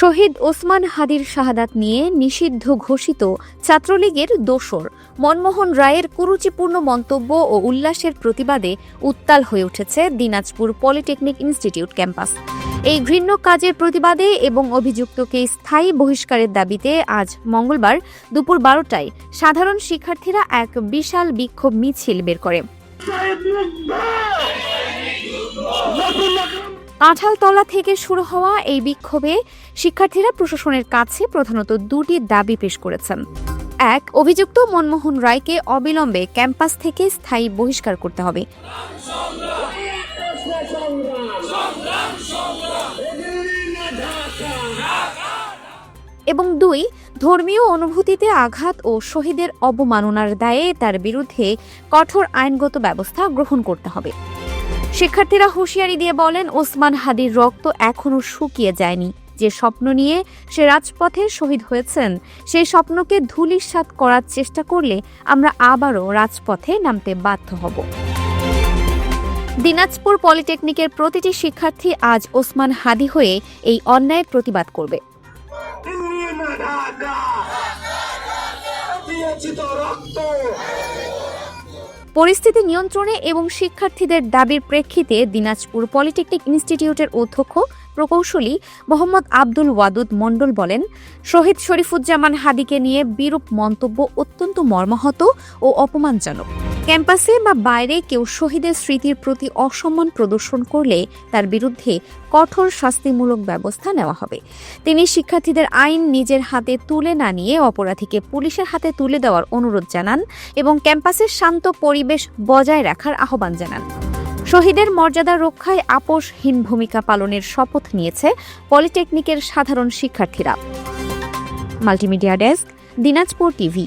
শহীদ ওসমান হাদির শাহাদাত নিয়ে নিষিদ্ধ ঘোষিত ছাত্রলীগের দোসর মনমোহন রায়ের কুরুচিপূর্ণ মন্তব্য ও উল্লাসের প্রতিবাদে উত্তাল হয়ে উঠেছে দিনাজপুর পলিটেকনিক ইনস্টিটিউট ক্যাম্পাস। এই ঘৃণ্য কাজের প্রতিবাদে এবং অভিযুক্তকে স্থায়ী বহিষ্কারের দাবিতে আজ মঙ্গলবার দুপুর বারোটায় সাধারণ শিক্ষার্থীরা এক বিশাল বিক্ষোভ মিছিল বের করে। কাঁঠালতলা থেকে শুরু হওয়া এই বিক্ষোভে শিক্ষার্থীরা প্রশাসনের কাছে প্রধানত দুটি দাবি পেশ করেছেন। এক, অভিযুক্ত মনমোহন রায়কে অবিলম্বে ক্যাম্পাস থেকে স্থায়ী বহিষ্কার করতে হবে। এবং দুই, ধর্মীয় অনুভূতিতে আঘাত ও শহীদের অবমাননার দায়ে তার বিরুদ্ধে কঠোর আইনগত ব্যবস্থা গ্রহণ করতে হবে। শিক্ষার্থীরা হুঁশিয়ারি দিয়ে বলেন, ওসমান হাদির রক্ত এখনও শুকিয়ে যায়নি। যে স্বপ্ন নিয়ে সে রাজপথে শহীদ হয়েছেন, সেই স্বপ্নকে ধুলির ধূলিসাৎ করার চেষ্টা করলে আমরা আবারও রাজপথে নামতে বাধ্য হব। দিনাজপুর পলিটেকনিকের প্রতিটি শিক্ষার্থী আজ ওসমান হাদি হয়ে এই অন্যায়ের প্রতিবাদ করবে। রক্ত। পরিস্থিতি নিয়ন্ত্রণে এবং শিক্ষার্থীদের দাবির প্রেক্ষিতে দিনাজপুর পলিটেকনিক ইনস্টিটিউটের অধ্যক্ষ প্রকৌশলী মোহাম্মদ আব্দুল ওয়াদুদ মণ্ডল বলেন, শহীদ শরীফুজ্জামান হাদিকে নিয়ে বিরূপ মন্তব্য অত্যন্ত মর্মাহত ও অপমানজনক। ক্যাম্পাসে বা বাইরে কেউ শহীদের স্মৃতির প্রতি অসম্মান প্রদর্শন করলে তার বিরুদ্ধে কঠোর শাস্তিমূলক ব্যবস্থা নেওয়া হবে। তিনি শিক্ষার্থীদের আইন নিজের হাতে তুলে না নিয়ে অপরাধীকে পুলিশের হাতে তুলে দেওয়ার অনুরোধ জানান এবং ক্যাম্পাসের শান্ত পরিবেশ বজায় রাখার আহ্বান জানান। শহীদের মর্যাদা রক্ষায় আপোষহীন ভূমিকা পালনের শপথ নিয়েছে পলিটেকনিকের সাধারণ শিক্ষার্থীরা। Multimedia desk, Dinajpur TV.